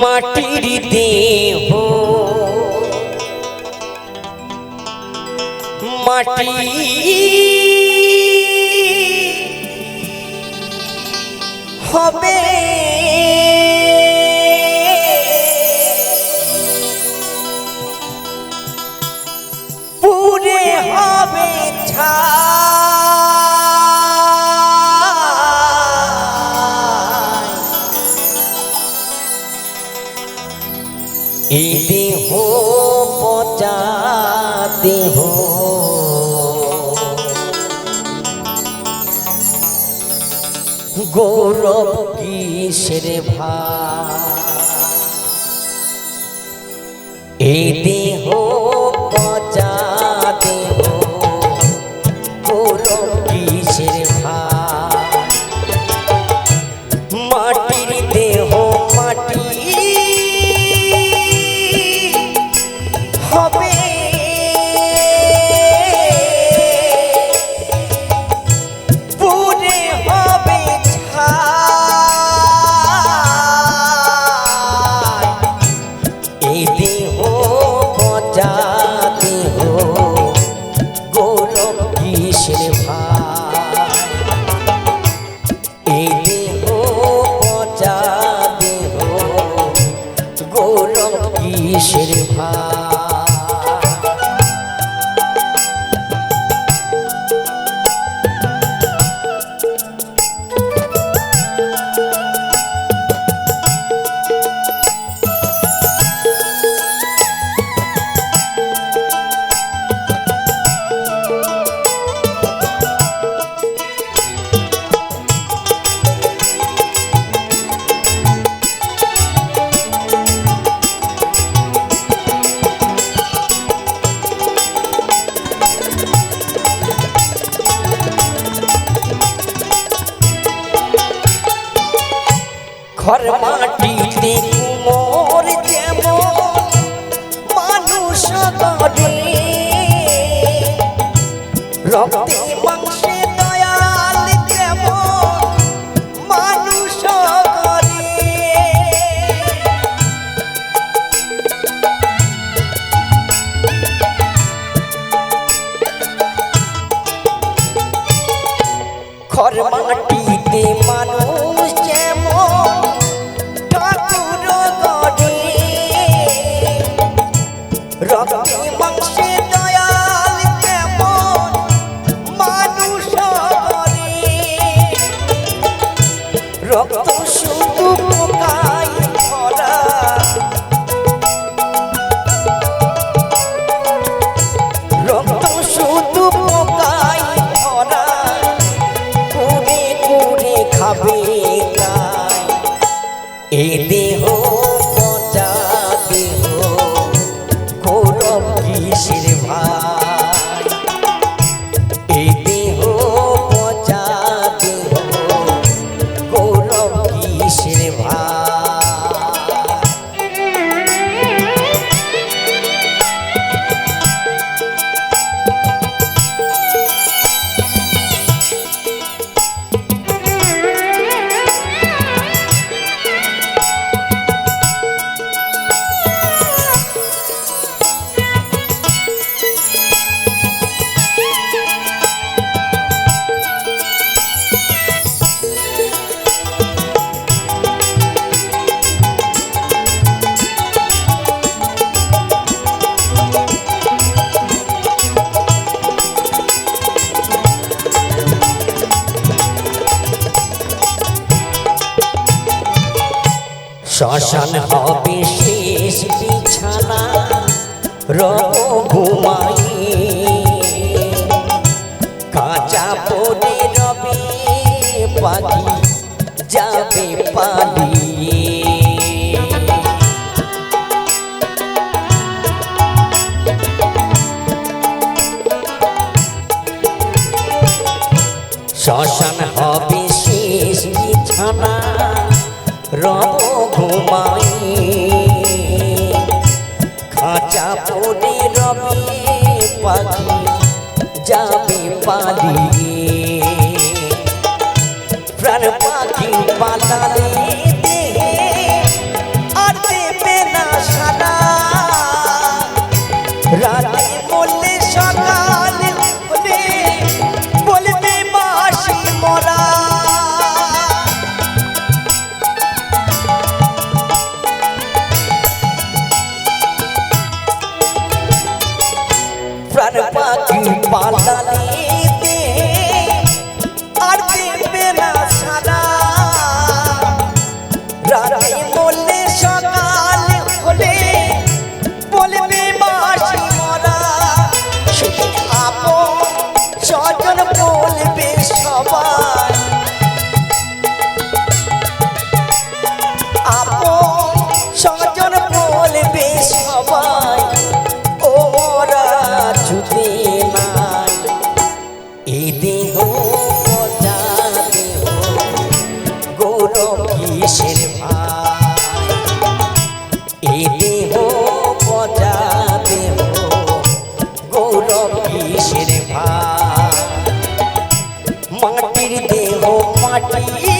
মাটির দেহ। মাটি হবে এই দেহ পচা দেহ গৌরব কিসের ভাই এই দেহ মাটিতে কুমোর যেমন মানুষ গড়ে। রক্ত শুধু পোকাই ভরা। রক্ত শুধু পোকাই ভরা। কুড়ে কুড়ে খাবে? শ্মশান হবে শেষ বিছানা। রব ঘুমাই ঘুমাই খাঁচা পড়ে রবে পাখি যাবে পালিয়ে কিসের ভাই মাটির দেহ মাটি